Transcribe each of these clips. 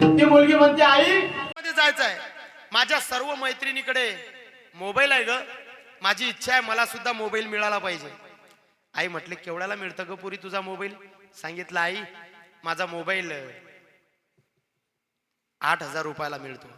ती मुलगी म्हणते आई मध्ये जायचंय. माझ्या सर्व मैत्रिणीकडे मोबाईल आहे ग. माझी इच्छा आहे मला सुद्धा मोबाईल मिळाला पाहिजे. आई म्हटले केवढ्याला मिळतं ग पुरी तुझा मोबाईल? सांगितलं आई माझा मोबाईल आठ हजार रुपयाला मिळतो.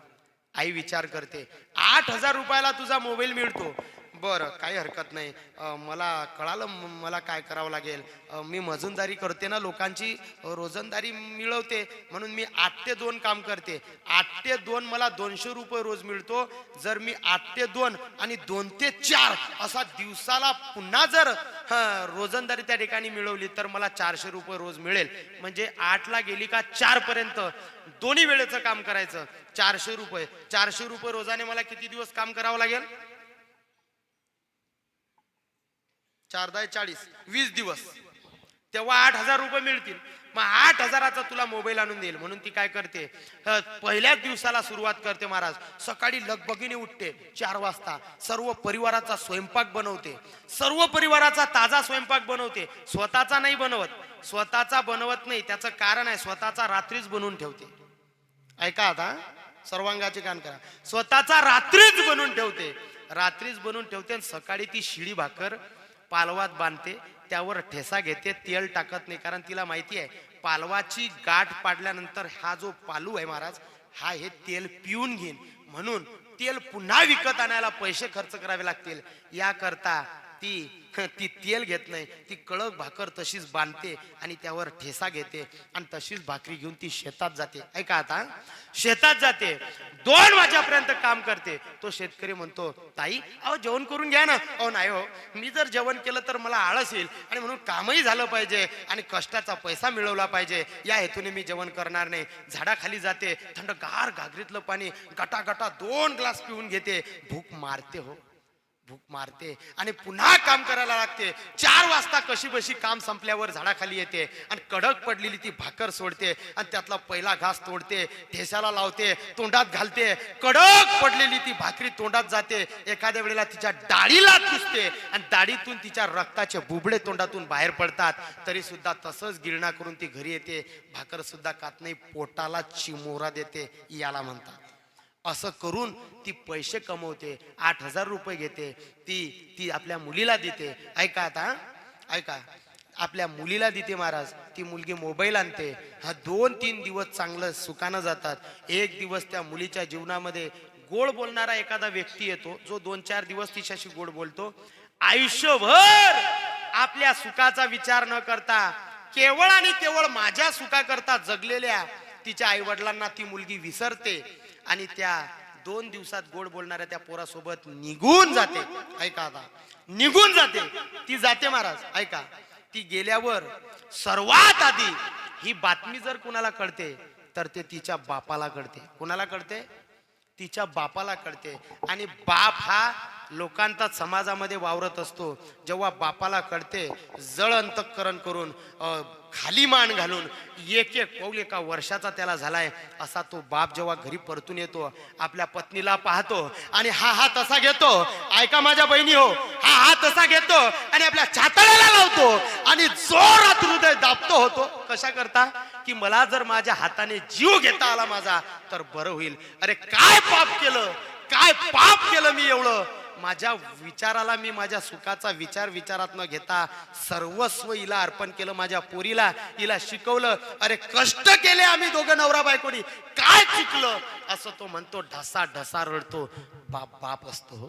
आई विचार करते आठ हजार रुपयाला तुझा मोबाईल मिळतो. बरं काही हरकत नाही. मला कळालं मला काय करावं लागेल? मी मजुनदारी करते ना लोकांची रोजंदारी मिळवते म्हणून मी आठ ते दोन काम करते. आठ ते दोन मला दोनशे रुपये रोज मिळतो. जर मी आठ ते दोन आणि दोन ते चार असा दिवसाला पुन्हा जर हं, रोजंदारी त्या ठिकाणी मिळवली तर मला चारशे रुपये रोज मिळेल. म्हणजे आठला गेली का चार पर्यंत. दोन्ही वेळेचं काम करायचं. चारशे रुपये. चारशे रुपये रोजाने मला किती दिवस काम करावं लागेल? चार दहा चाळीस वीस दिवस. तेव्हा आठ हजार रुपये मिळतील. मग आठ हजाराचा तुला मोबाईल आणून देईल. म्हणून ती काय करते? पहिल्याच दिवसाला सुरुवात करते महाराज. सकाळी लगबगीने उठते चार वाजता. सर्व परिवाराचा स्वयंपाक बनवते. सर्व परिवाराचा ताजा स्वयंपाक बनवते. स्वतःचा नाही बनवत. स्वतःचा बनवत नाही. त्याचं कारण आहे स्वतःचा रात्रीच बनवून ठेवते. ऐका आता. सर्वांगाचे कान करा. स्वतःचा रात्रीच बनवून ठेवते. रात्रीच बनवून ठेवते आणि सकाळी ती शिडी भाकर पालवात बांधते त्यावर ठेसा घेते तेल टाकत नाही. कारण तिला माहिती आहे पालवाची गाठ पाडल्यानंतर हा जो पालू आहे महाराज हा हे तेल पिऊन घेईन. म्हणून तेल पुन्हा विकत आणायला पैसे खर्च करावे लागतील. याकरता ती ती तेल घेत नाही. ती कळक भाकर तशीच बांधते आणि त्यावर ठेसा घेते आणि तशीच भाकरी घेऊन ती शेतात जाते. ऐका आता शेतात जाते. दोन वाजेपर्यंत काम करते. तो शेतकरी म्हणतो ताई अहो जेवण करून घ्या ना. अहो नाही हो. मी जर जेवण केलं तर मला आळस येईल आणि म्हणून कामही झालं पाहिजे आणि कष्टाचा पैसा मिळवला पाहिजे. या हेतूने मी जेवण करणार नाही. झाडाखाली जाते. थंडगार घागरीतलं पाणी गटा गटा दोन ग्लास पिऊन घेते. भूक मारते हो. भूक मारते आणि पुन्हा काम करायला लागते. चार वाजता कशी बशी काम संपल्यावर झाडाखाली येते आणि कडक पडलेली ती भाकर सोडते आणि त्यातला पहिला घास तोडते ठेसाला लावते तोंडात घालते. कडक पडलेली ती भाकरी तोंडात जाते. एखाद्या वेळेला तिच्या डाळीला किसते आणि दाढीतून तिच्या रक्ताचे बुबडे तोंडातून बाहेर पडतात. तरी सुद्धा तसंच गिरणा करून ती घरी येते. भाकर सुद्धा कात नाही पोटाला चिमोरा देते याला म्हणतात. असं करून ती पैसे कमवते आठ हजार रुपये घेते ती ती आपल्या मुलीला देते. ऐका आता ऐका. आपल्या मुलीला देते महाराज ती मुलगी मोबाईल आणते. हा दोन तीन दिवस चांगलं सुखानं जातात. एक दिवस त्या मुलीच्या जीवनामध्ये गोड बोलणारा एखादा व्यक्ती येतो जो दोन चार दिवस तिच्याशी गोड बोलतो. आयुष्यभर आपल्या सुखाचा विचार न करता केवळ आणि केवळ माझ्या सुखाकरता जगलेल्या तिच्या आई वडिलांना ती मुलगी विसरते. आणि त्या दोन दिवसात गोड बोलणाऱ्या त्या पोरासोबत निघून जाते. ऐका आता. निघून जाते. ती जाते महाराज. ऐका. ती गेल्यावर सर्वात आधी ही बातमी जर कुणाला कळते तर ते तिच्या बापाला कळते. कुणाला कळते? तिच्या बापाला कळते. आणि बाप हा लोकांचा समाजामध्ये वावरत असतो. जेव्हा बापाला कळते जळ अंतकरण करून खाली मान घालून एक एक पाऊल एका वर्षाचा त्याला झालाय असा तो बाप जेव्हा घरी परतून येतो आपल्या पत्नीला पाहतो आणि हा हा तसा घेतो ऐका माझ्या बहिणी हो हा हा तसा घेतो आणि आपल्या छातळ्याला लावतो आणि जोरात हृदय दाबतो होतो. कशा करता? की मला जर माझ्या हाताने जीव घेता आला माझा तर बरं होईल. अरे काय पाप केलं? काय पाप केलं मी एवढं? माझ्या विचाराला मी माझ्या सुखाचा विचार विचारात न घेता सर्वस्व हिला अर्पण केलं माझ्या पोरीला हिला शिकवलं. अरे कष्ट केले आम्ही दोघं नवरा बायकोनी. काय चुकलं? असं तो म्हणतो ढसा ढसा रडतो. बाप बाप असतो हो.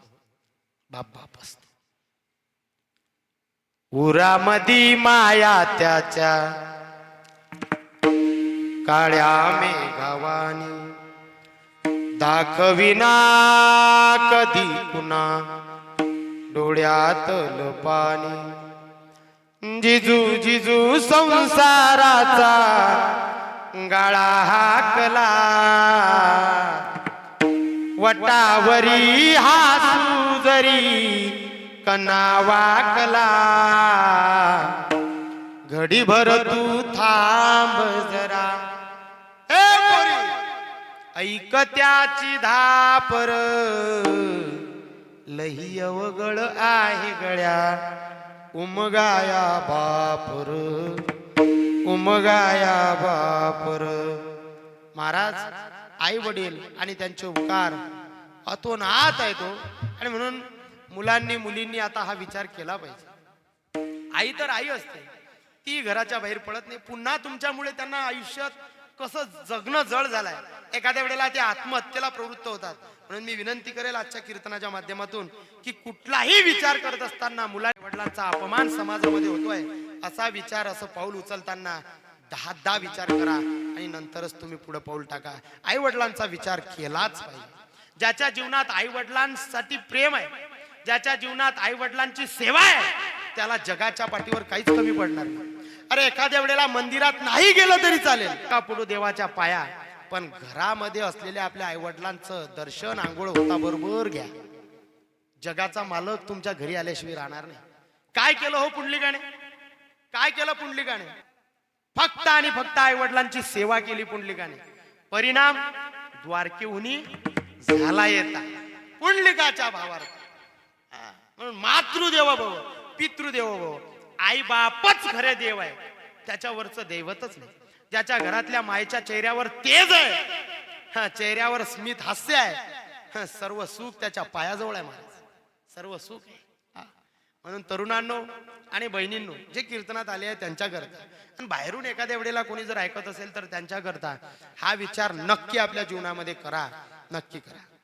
बाप बाप असतो. उरामदी माया त्याच्या काळ्या मेघावानी. दाखविना कधी कुणा डोळ्यातल पाणी जिजू जिजू संसाराचा गाळा हाकला. वटावरी हासू जरी कना वाकला. घडीभर तू थांब जरा. ऐक त्याची धापर. लही अवगळ आहे गळ्या उमगाया बापर. उमगाया बापर. महाराज आई वडील आणि त्यांचे उपकार अतोनात आहे तो. आणि म्हणून मुलांनी मुलींनी आता हा विचार केला पाहिजे. आई तर आई असते. ती घराच्या बाहेर पडत नाही. पुन्हा तुमच्यामुळे त्यांना आयुष्यात कसं जगणं जड झालंय. एखाद्या वेळेला ते आत्महत्येला प्रवृत्त होतात. म्हणून मी विनंती करेल आजच्या कीर्तनाच्या माध्यमातून की कुठलाही विचार करत असताना मुला वडिलांचा अपमान समाजामध्ये होतोय असा विचार असं पाऊल उचलताना दहा दहा विचार करा आणि नंतरच तुम्ही पुढे पाऊल टाका. आई वडिलांचा विचार केलाच पाहिजे. ज्याच्या जीवनात आई वडिलांसाठी प्रेम आहे ज्याच्या जीवनात आई वडिलांची सेवा आहे त्याला जगाच्या पाठीवर काहीच कमी पडणार नाही. अरे एखाद्या वेळेला मंदिरात नाही गेलं तरी चालेल. का पुढे देवाच्या पाया? पण घरामध्ये असलेल्या आपल्या आईवडिलांचं दर्शन आंघोळ होता बरोबर घ्या. जगाचा मालक तुमच्या घरी आल्याशिवाय राहणार नाही. काय केलं हो पुंडलिकाने? काय केलं पुंडलिकाने? फक्त आणि फक्त आईवडिलांची सेवा केली पुंडलिकाने. परिणाम द्वारकेहुनी झाला येता. पुंडलिकाच्या भावार्थ म्हणून मातृदेव भव पितृदेव भव आई बापच खरे देव आहे. त्याच्यावरचं दैवतच नाही. ज्याच्या घरातल्या मायच्या चेहऱ्यावर तेज आहे. हा, चेहऱ्यावर स्मित हास्य आहे. सर्व सुख त्याच्या पायाजवळ आहे महाराज. सर्व सुख आहे. हा. म्हणून तरुणांनो आणि बहिणींनो जे कीर्तनात आले आहे त्यांच्याकरता आणि बाहेरून एखाद्या वेळेला कोणी जर ऐकत असेल तर त्यांच्याकरता हा विचार नक्की आपल्या जीवनामध्ये करा. नक्की करा.